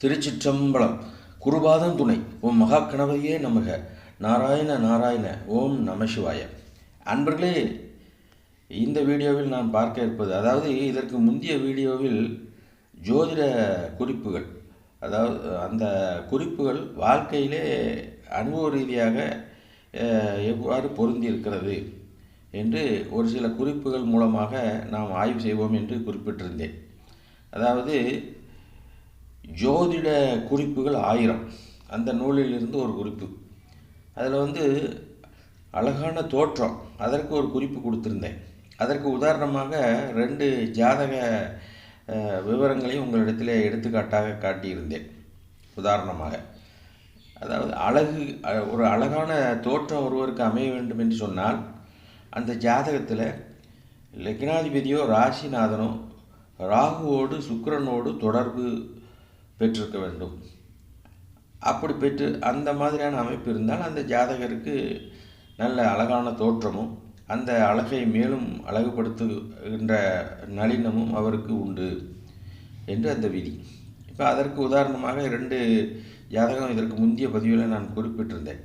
திருச்சிற்றம்பலம். குருபாதம் துணை. ஓம் மகா கணபதியே நமக. நாராயண நாராயண. ஓம் நமசிவாய அன்பர்களே இந்த வீடியோவில் நான் பார்க்க இருப்பது அதாவது இதற்கு முந்தைய வீடியோவில் ஜோதிட குறிப்புகள் அதாவது அந்த குறிப்புகள் வாழ்க்கையிலே அனுபவ ரீதியாக எவ்வாறு பொருந்தியிருக்கிறது என்று ஒரு சில குறிப்புகள் மூலமாக நாம் ஆய்வு செய்வோம் என்று குறிப்பிட்டிருந்தேன். அதாவது ஜோதிட குறிப்புகள் ஆயிரம். அந்த நூலிலிருந்து ஒரு குறிப்பு. அதில் வந்து அழகான தோற்றம். அதற்கு ஒரு குறிப்பு கொடுத்துருந்தேன். அதற்கு உதாரணமாக ரெண்டு ஜாதக விவரங்களையும் உங்களிடத்தில் எடுத்துக்காட்டாக காட்டியிருந்தேன். உதாரணமாக. அதாவது அழகு ஒரு அழகான தோற்றம் ஒருவருக்கு அமைய வேண்டும் என்று சொன்னால் அந்த ஜாதகத்தில் லக்னாதிபதியோ ராசிநாதனோ ராகுவோடு சுக்கரனோடு தொடர்பு பெற்றிருக்க வேண்டும். அப்படி பெற்று அந்த மாதிரியான அமைப்பு இருந்தால் அந்த ஜாதகருக்கு நல்ல அழகான தோற்றமும் அந்த அழகை மேலும் அழகுபடுத்துகின்ற நளினமும் அவருக்கு உண்டு என்று அந்த விதி. இப்போ அதற்கு உதாரணமாக ரெண்டு ஜாதகம் இதற்கு முந்தைய பதிவில் நான் குறிப்பிட்டிருந்தேன்.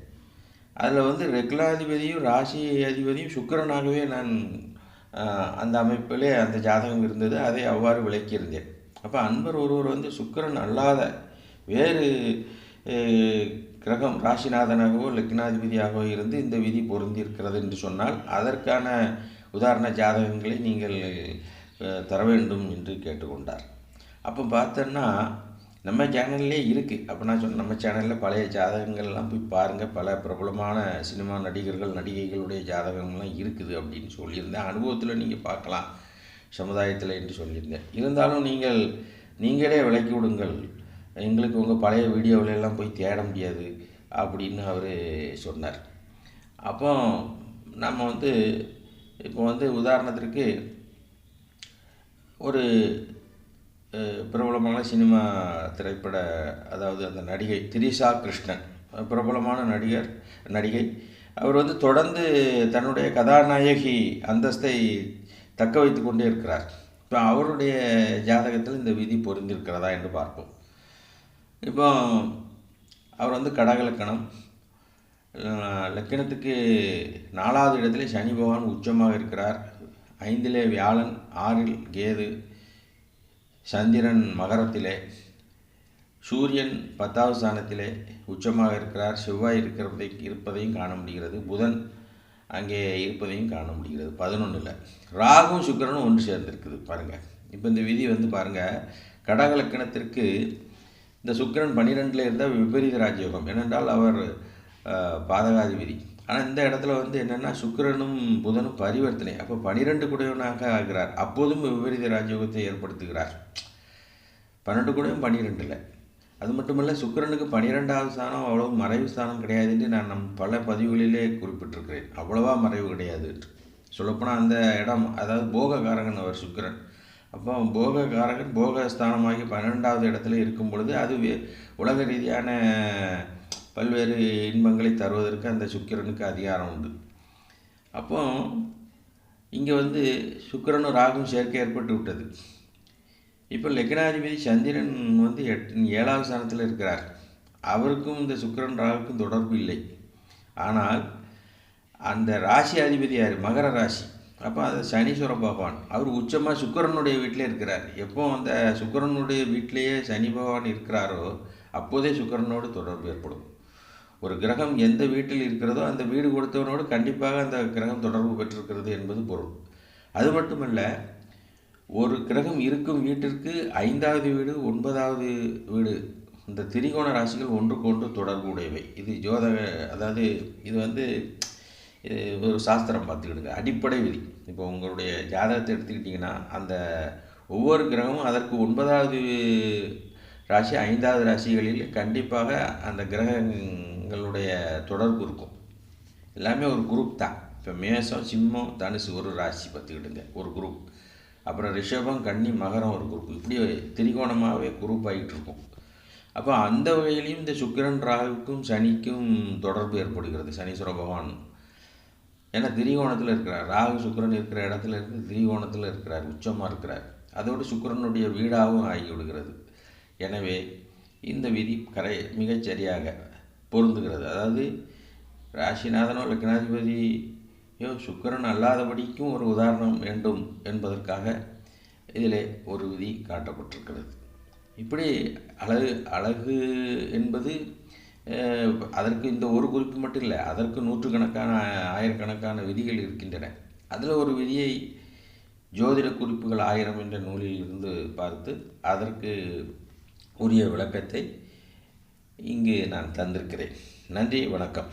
அதில் வந்து ரெகுலாதிபதியும் ராசி அதிபதியும் சுக்கிரனாகவே நான் அந்த அமைப்பிலே அந்த ஜாதகம் இருந்தது. அதை அவ்வாறு விளக்கியிருந்தேன். அப்போ அன்பர் ஒருவர் வந்து சுக்கரன் அல்லாத வேறு கிரகம் ராசிநாதனாகவோ லக்னாதிபதியாகவோ இருந்து இந்த விதி பொருந்தி இருக்கிறது என்று சொன்னால் அதற்கான உதாரண ஜாதகங்களை நீங்கள் தர வேண்டும் என்று கேட்டுக்கொண்டார். அப்போ பார்த்தோன்னா நம்ம சேனல்லே இருக்குது அப்போ நான் சொன்ன நம்ம சேனலில் பழைய ஜாதகங்கள்லாம் போய் பாருங்கள் பல பிரபலமான சினிமா நடிகர்கள் நடிகைகளுடைய ஜாதகங்கள்லாம் இருக்குது அப்படின்னு சொல்லியிருந்தேன். அனுபவத்தில் நீங்கள் பார்க்கலாம். சமுதாயத்தில் என்று சொல்லியிருந்தேன் இருந்தாலும் நீங்கள் நீங்களே விலக்கி விடுங்கள். எங்களுக்கு உங்கள் பழைய வீடியோவில எல்லாம் போய் தேட முடியாது அப்படின்னு அவர் சொன்னார். அப்போ நம்ம வந்து இப்போ வந்து உதாரணத்திற்கு ஒரு பிரபலமான சினிமா திரைப்பட அதாவது அந்த நடிகை திரிஷா கிருஷ்ணன். பிரபலமான நடிகர் நடிகை. அவர் வந்து தொடர்ந்து தன்னுடைய கதாநாயகி அந்தஸ்தை தக்க வைத்து கொண்டே இருக்கிறார். இப்போ அவருடைய ஜாதகத்தில் இந்த விதி பொருந்திருக்கிறதா என்று பார்ப்போம். இப்போ அவர் வந்து கடகலக்கணம். லக்கணத்துக்கு நாலாவது இடத்துல சனி பகவான் உச்சமாக இருக்கிறார். ஐந்திலே வியாழன் ஆறில் கேது சந்திரன் மகரத்திலே சூரியன் பத்தாவது ஸ்தானத்திலே உச்சமாக இருக்கிறார். செவ்வாய் இருக்கிறதை இருப்பதையும் காண முடிகிறது. புதன் அங்கே இருப்பதையும் காண முடிகிறது. பதினொன்றில் ராகும் சுக்கிரனும் ஒன்று சேர்ந்திருக்குது. பாருங்கள் இப்போ இந்த விதி வந்து பாருங்கள் கடகலக்கணத்திற்கு இந்த சுக்கிரன் பன்னிரெண்டில் இருந்தால் விபரீத ராஜயோகம். ஏனென்றால் அவர் பாதகாதி பாதகாதிபதி. ஆனால் இந்த இடத்துல வந்து என்னென்னா சுக்கிரனும் புதனும் பரிவர்த்தனை. அப்போ பனிரெண்டு குடையவனாக ஆகிறார். அப்போதும் விபரீத ராஜயோகத்தை ஏற்படுத்துகிறார். பன்னெண்டு கூடயும் பன்னிரெண்டில். அது மட்டுமல்ல சுக்கிரனுக்கு பன்னிரெண்டாவது ஸ்தானம் அவ்வளவு மறைவு ஸ்தானம் கிடையாது என்று நான் நம் பல பதிவுகளிலே குறிப்பிட்டிருக்கிறேன். அவ்வளவா மறைவு கிடையாது சொல்லப்போனால் அந்த இடம் அதாவது போககாரகன் அவர் சுக்கிரன். அப்போ போககாரகன் போக ஸ்தானமாகி பன்னிரெண்டாவது இடத்துல இருக்கும் பொழுது அது உலக ரீதியான பல்வேறு இன்பங்களை தருவதற்கு அந்த சுக்கிரனுக்கு அதிகாரம் உண்டு. அப்போ இங்கே வந்து சுக்கிரனும் ராகும் சேர்க்கை ஏற்பட்டு விட்டது. இப்போ லக்னாதிபதி சந்திரன் வந்து எட் ஏழாவது ஸ்தானத்தில் இருக்கிறார். அவருக்கும் இந்த சுக்கிரன் ராகுக்கும் தொடர்பு இல்லை. ஆனால் அந்த ராசி அதிபதி யார்? மகர ராசி. அப்போ அது சனீஸ்வர பகவான். அவர் உச்சமாக சுக்கிரனுடைய வீட்டிலே இருக்கிறார். எப்போ அந்த சுக்கிரனுடைய வீட்டிலேயே சனி பகவான் இருக்கிறாரோ அப்போதே சுக்கிரனோடு தொடர்பு ஏற்படும். ஒரு கிரகம் எந்த வீட்டில் இருக்கிறதோ அந்த வீடு கொடுத்தவனோடு கண்டிப்பாக அந்த கிரகம் தொடர்பு பெற்றிருக்கிறது என்பது பொருள். அது மட்டுமல்ல ஒரு கிரகம் இருக்கும் வீட்டிற்கு ஐந்தாவது வீடு ஒன்பதாவது வீடு. இந்த திரிகோண ராசிகள் ஒன்றுக்கு ஒன்று தொடர்பு உடையவை இது ஜோதக அதாவது இது வந்து இது ஒரு சாஸ்திரம் பார்த்துக்கிடுங்க. அடிப்படை விதி. இப்போ உங்களுடைய ஜாதகத்தை எடுத்துக்கிட்டிங்கன்னா அந்த ஒவ்வொரு கிரகமும் அதற்கு ஒன்பதாவது ராசி ஐந்தாவது ராசிகளில் கண்டிப்பாக அந்த கிரகங்களுடைய தொடர்பு இருக்கும். எல்லாமே ஒரு குரூப் தான். இப்போ மேஷம் சிம்மம் தனுசு ஒரு ராசி பார்த்துக்கிடுங்க. ஒரு குரூப் அப்புறம் ரிஷபம் கன்னி மகரம் ஒரு குரூப் இப்படி திரிகோணமாகவே குரூப் ஆகிட்டு இருக்கும் அப்போ அந்த வகையிலையும் இந்த சுக்கிரன் ராகுக்கும் சனிக்கும் தொடர்பு ஏற்படுகிறது. சனீஸ்வர பகவான். ஏன்னா திரிகோணத்தில் இருக்கிறார். ராகு சுக்கிரன் இருக்கிற இடத்துல இருந்து திரிகோணத்தில் இருக்கிறார். உச்சமாக இருக்கிறார். அதோடு சுக்கிரனுடைய வீடாகவும் ஆகி விடுகிறது எனவே இந்த விதி கரை மிகச்சரியாக பொருந்துகிறது. அதாவது ராசிநாதனோ லக்னாதிபதியோ சுக்கிரன் அல்லாதபடிக்கும் ஒரு உதாரணம் வேண்டும் என்பதற்காக இதிலே ஒரு விதி காட்டப்பட்டிருக்கிறது. இப்படி அழகு அழகு என்பது அதற்கு இந்த ஒரு குறிப்பு மட்டும் இல்லை அதற்கு நூற்றுக்கணக்கான ஆயிரக்கணக்கான விதிகள் இருக்கின்றன. அதில் ஒரு விதியை ஜோதிட குறிப்புகள் ஆயிரம் என்ற நூலில் இருந்து பார்த்து அதற்கு உரிய விளக்கத்தை இங்கு நான் தந்திருக்கிறேன். நன்றி வணக்கம்.